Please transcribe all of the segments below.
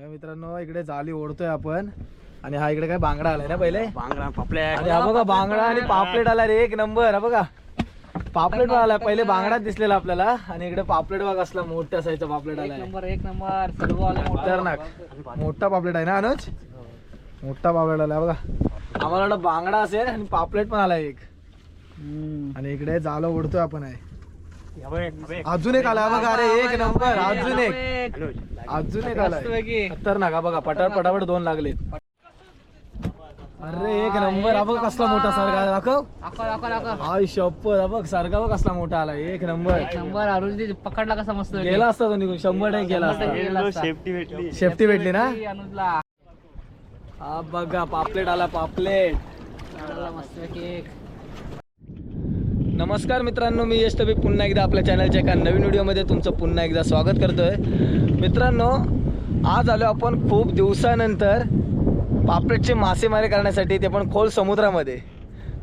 या मित्रांनो इकडे जाली ओढतोय आपण. आणि हा इकडे काय बांगडा आलाय ना पहिले? बांगडा हा बघा बांगडा आणि पापलेट आला रे एक नंबर हा बघा. पापलेट पण आला पहिले बांगडाच दिसलेला आपल्याला. आणि इकडे पापलेट बघा असला मोठ्या साईजचा पापलेट एक आलाय नंबर एक नंबर. सर्व आले खतरनाक. मोठा पापलेट आहे ना अनुज? मोठा पापलेट आलाय बघा. आम्हाला बांगडा असेल आणि पापलेट पण आलाय एक. आणि इकडे जालो ओढतोय आपण आहे. अजून एक आलाय. बघा अरे एक नंबर. अजून एक. अजून एक आलाय. खतरनाक. हा बघा पटापट पटापट दोन लागले. अरे एक नंबर. बघ कसला मोठा सरगा दाखव. हाय शप्पथ. हा बघ सरगा बघ कसला मोठा आला एक नंबर. नंबर. अरुण पकडला कसा मस्त गेला असता तो निघून. शंभर टक्के गेला असता. सेफ्टी भेटली. सेफ्टी भेटली ना? अनुजला हा बघा पापलेट आला पापलेट. मस्त केक नमस्कार मित्रांनो मी यश तबी पुन्हा एकदा आपल्या चॅनलच्या एका नवीन व्हिडिओमध्ये तुमचं पुन्हा एकदा स्वागत करतोय. मित्रांनो आज आलो आपण खूप दिवसानंतर पापलेटची मासेमारी करण्यासाठी ते पण खोल समुद्रामध्ये.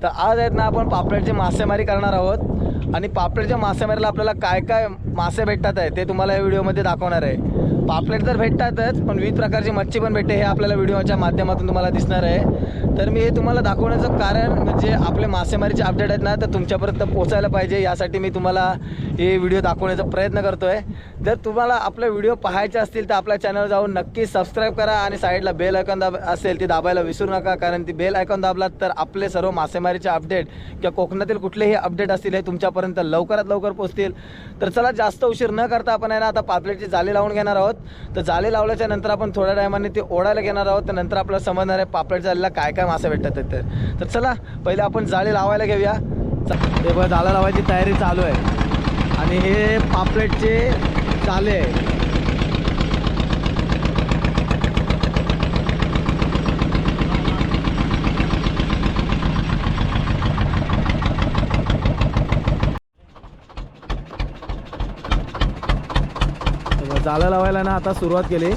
तर आज आहेत ना आपण पापलेटची मासेमारी करणार आहोत. आणि पापलेटच्या मासेमारीला आपल्याला काय काय मासे भेटतात आहे ते तुम्हाला या व्हिडिओमध्ये दाखवणार आहे. पापलेट तर भेटतातच पण विविध प्रकारची मच्छी पण भेटते हे आपल्याला व्हिडिओच्या माध्यमातून तुम्हाला दिसणार आहे. तर मी हे तुम्हाला दाखवण्याचं कारण म्हणजे आपले मासेमारीचे अपडेट आहेत ना तर तुमच्यापर्यंत पोचायला पाहिजे यासाठी मी तुम्हाला हे व्हिडिओ दाखवण्याचा प्रयत्न करतो आहे जर तुम्हाला आपले व्हिडिओ पाहायचे असतील तर आपल्या चॅनल जाऊन नक्की सबस्क्राईब करा आणि साईडला बेल आयकॉन दाब असेल ती दाबायला विसरू नका कारण ती बेल आयकॉन दाबलात तर आपले सर्व मासेमारीचे अपडेट किंवा कोकणातील कुठलेही अपडेट असतील हे तुमच्यापर्यंत लवकरात लवकर पोहोचतील. तर चला जास्त उशीर न करता आपण आहे ना आता पापलेटची जाळी लावून घेणार आहोत. तर जाळी लावल्याच्या नंतर आपण थोड्या टायमाने ते ओढायला घेणार आहोत. तर नंतर आपल्याला समजणार आहे पापलेट जाळीला काय काय मासे भेटतात ते तर तर चला पहिले आपण जाळी लावायला घेऊया. च- हे बघा जाळं लावायची तयारी चालू आहे. आणि हे पापलेटचे जाळे आहे जाळं लावायला ना आता सुरुवात केली.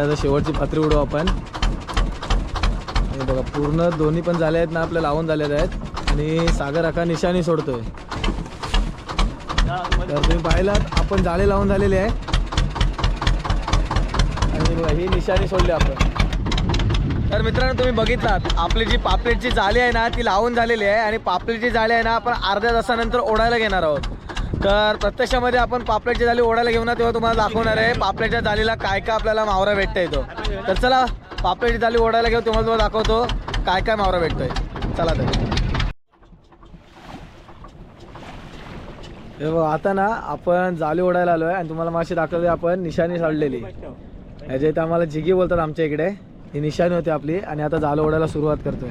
आता शेवटची पात्री उडू आपण. बघा पूर्ण दोन्ही पण झाले आहेत ना आपल्या लावून झालेले आहेत. आणि सागर अका निशाणी सोडतोय. तर तुम्ही पाहिलात आपण जाळे लावून झालेले आहे. आणि बघा ही निशाणी सोडली आपण. तर मित्रांनो तुम्ही बघितलात आपली जी पापलेटची जाळी आहे ना ती लावून झालेली आहे. आणि पापलेटची जाळी आहे ना आपण अर्ध्या तासानंतर ओढायला घेणार आहोत. तर प्रत्यक्षामध्ये आपण पापलेटची जाली ओढायला घेऊ ना तेव्हा तुम्हाला दाखवणार आहे. पापलेटच्या जालीला काय काय आपल्याला मावरा भेटता येतो तर चला पापलेटची जाली ओढायला घेऊ तुम्हाला तुम्हाला दाखवतो काय काय मावरा भेटतोय. चला तर. हे आता ना आपण जाळी ओढायला आलो आहे आणि तुम्हाला माशी दाखवली आपण निशाणी सोडलेली याच्या इथे आम्हाला जिगी बोलतात आमच्या इकडे. ही निशाणी होती आपली आणि आता जाळं ओढायला सुरुवात करतोय.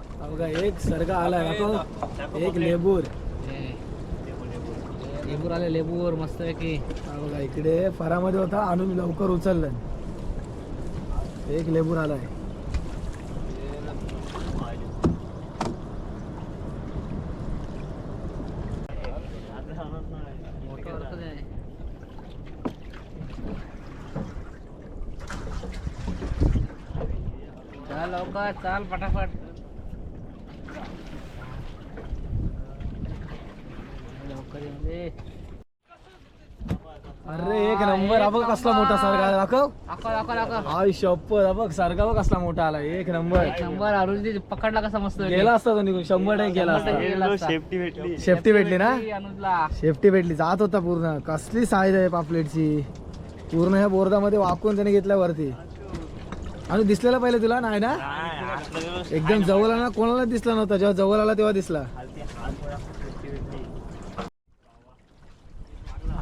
बघा एक सर्ग आलाय दाखव एक लेबूर. लेबूर आले लेबूर मस्त पैकी हा बघा इकडे फरामध्ये होता आणून लवकर उचललं. एक लेबूर आलाय. आहे. चल लवकर चाल पटापट. अरे एक नंबर. बघ कसला मोठा सर्ग आला. दाखव. दाखव हाय शप्पथ हा बघ कसला मोठा आला. एक नंबर. नंबर. अरुण पकडला कसा मस्त. गेला असता तो निघून. शंभर टक्के गेला असता. गेला असता. सेफ्टी भेटली. ना? अनुजला सेफ्टी भेटली. जात होता पूर्ण. कसली साईज आहे पापलेटची. पूर्ण ह्या बोर्डामध्ये वाकून त्याने घेतल्या वरती. आणि दिसलेला पहिले तुला? नाही ना? एकदम जवळ आला ना? कोणाला दिसला नव्हता. जेव्हा जवळ आला तेव्हा दिसला.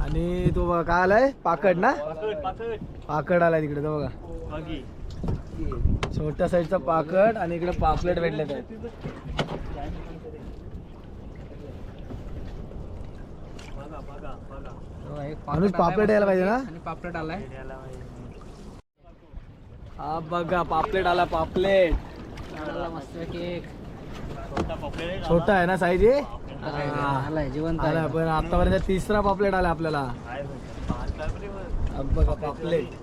आणि तो बघा काय आलाय? पाकड ना? पाकड आलाय तिकडे तो बघा. छोट्या साईजचा पाकड आणि इकडे पापलेट भेटलेत आहेत हो, एक अनुज, पापलेट यायला पाहिजे ना? आणि पापलेट आलाय. हा बघा पापलेट आला पापलेट. मस्त पैकी एक छोटा आहे ना साईज हे? आलाय जिवंत आला पण आतापर्यंत तिसरा पापलेट आला आपल्याला. बघा पापलेट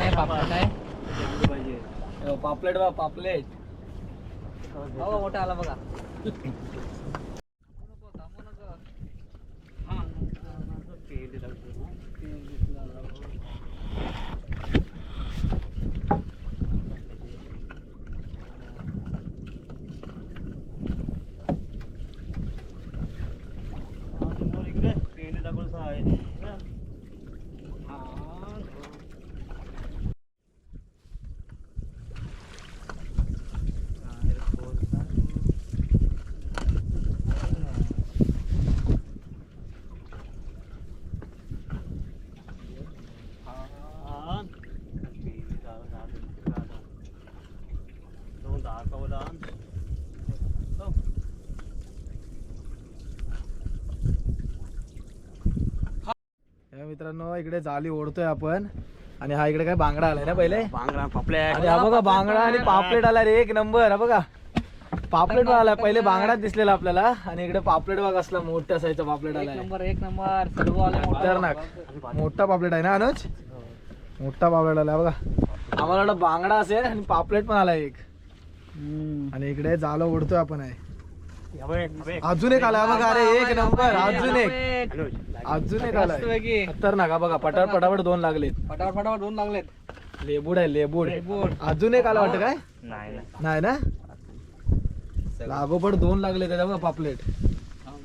आहे पापलेट आहे. हो, पापलेट बा पापलेट. हो मोठा आला बघा. मित्रांनो इकडे जाली ओढतोय आपण. आणि हा इकडे काय बांगडा आलाय ना पहिले? बांगडा पापलेट. आणि हा बघा बांगडा आणि पापलेट आला रे एक नंबर हा बघा. पापलेट पण आला पहिले बांगडाच दिसलेला आपल्याला. आणि इकडे पापलेट बघा असला मोठ्या साईजचा पापलेट एक आलाय. नंबर एक नंबर सर्व आले खतरनाक. मोठा पापलेट आहे ना अनुज? मोठा पापलेट आला बघा. आम्हाला बांगडा असेल आणि पापलेट पण आला एक. आणि इकडे जालो ओढतोय आपण आहे. अजून एक आला बघा अरे एक नंबर अजून एक. अजून एक आलाय. पैकी खतरनाक हा बघा पटापट पटापट दोन लागलेत. फटाफट फटाफट दोन लागलेत. लेबूड आहे लेबूड. अजून एक आला वाटतं काय? नाही नाही. ना? लागोपड दोन लागले त्याच्या बघा पापलेट.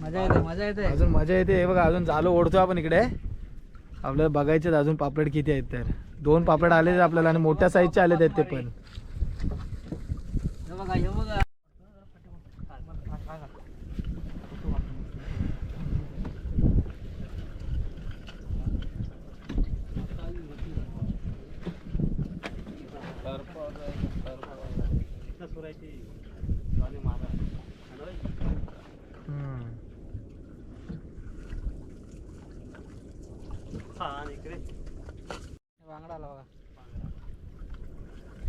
मजा येते मजा येते. अजून मजा येते. हे बघा अजून जालो ओढतोय आपण इकडे. आपल्याला बघायचे अजून पापलेट किती आहेत तर. दोन पापलेट आले आपल्याला आणि मोठ्या साईजचे आले आहेत ते पण हे बघा हे बघा हम्म. हे बांगडा आला बघा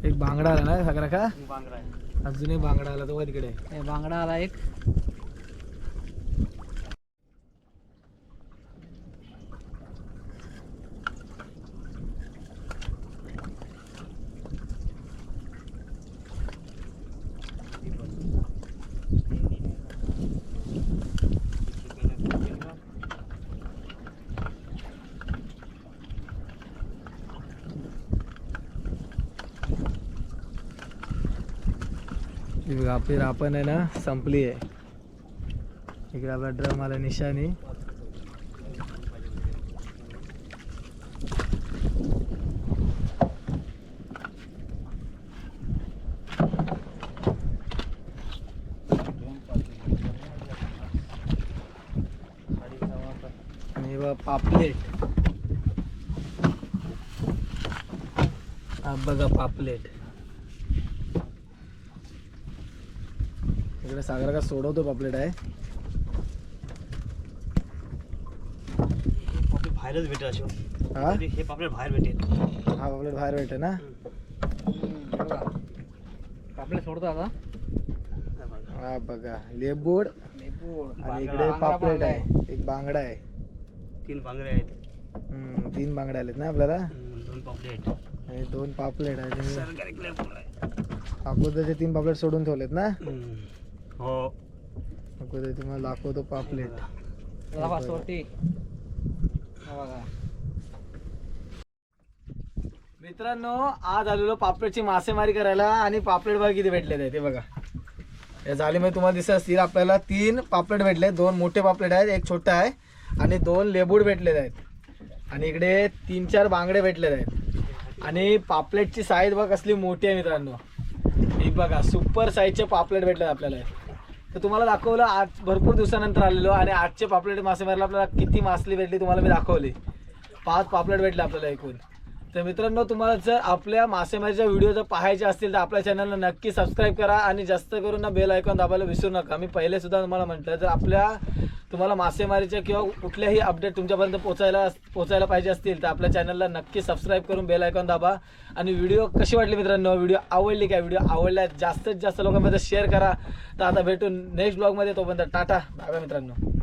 एक बांगडा आला ना सगळा का बांगडा अजून एक बांगडा आला तो तिकडे. हे बांगडा आला एक. ही आपली आहे ना संपली आहे. इकडे आपला ड्रम आला निशाणी पापलेट. हा बघा पापलेट. इकडे सागर का सोडवतो पापलेट आहे. पापलेट बाहेरच भेटेल अशोक हा? हे पापलेट बाहेर भेटेल. हा पापलेट बाहेर भेटे ना? आपले सोडतो आता. हा बघा. लेबूड लेबूड. आणि इकडे पापलेट आहे. एक बांगडा आहे. तीन बांगडे आहेत. हम्म, तीन बांगड्या आलेत ना आपल्याला? हम्म, दोन पापलेट आणि दोन पापलेट आहे अगोदरचे तीन पापलेट सोडून ठेवलेत ना? हम्म. हो. अगोदर तुम्हाला दाखवतो पापलेट. हा मित्रांनो आज आलेलो पापलेटची मासेमारी करायला आणि पापलेट बघा किती भेटले ते बघा. या जाळीमध्ये तुम्हाला दिसत असतील आपल्याला तीन पापलेट भेटले दोन मोठे पापलेट आहेत एक छोटा आहे आणि दोन लेबूड भेटलेले आहेत. आणि इकडे तीन चार बांगडे भेटलेले आहेत. आणि पापलेटची साईज बघा कसली मोठी आहे मित्रांनो. एक बघा सुपर साईजचे पापलेट भेटले आपल्याला. तर तुम्हाला दाखवलं आज भरपूर दिवसानंतर आलेलो आणि आजचे पापलेट मासेमारीला आपल्याला किती मासली भेटली तुम्हाला मी दाखवली. पाच पापलेट भेटले आपल्याला एकूण. तर मित्रांनो तुम्हाला जर आपल्या मासेमारीच्या व्हिडिओ जर पाहायचे असतील तर आपल्या चॅनलला नक्की सबस्क्राईब करा आणि जास्त करून ना बेल आयकॉन दाबायला विसरू नका. मी पहिले सुद्धा तुम्हाला म्हटलं जर आपल्या तुम्हाला मासेमारीच्या किंवा कुठल्याही अपडेट तुमच्यापर्यंत पोचायला पोचायला पाहिजे असतील तर आपल्या चॅनलला नक्की सबस्क्राईब करून बेल आयकॉन दाबा. आणि व्हिडिओ कशी वाटली मित्रांनो? व्हिडिओ आवडली काय व्हिडिओ आवडल्या जास्तीत जास्त लोकांमध्ये शेअर करा. तर आता भेटून नेक्स्ट ब्लॉगमध्ये तोपर्यंत टाटा. बाय बाय मित्रांनो.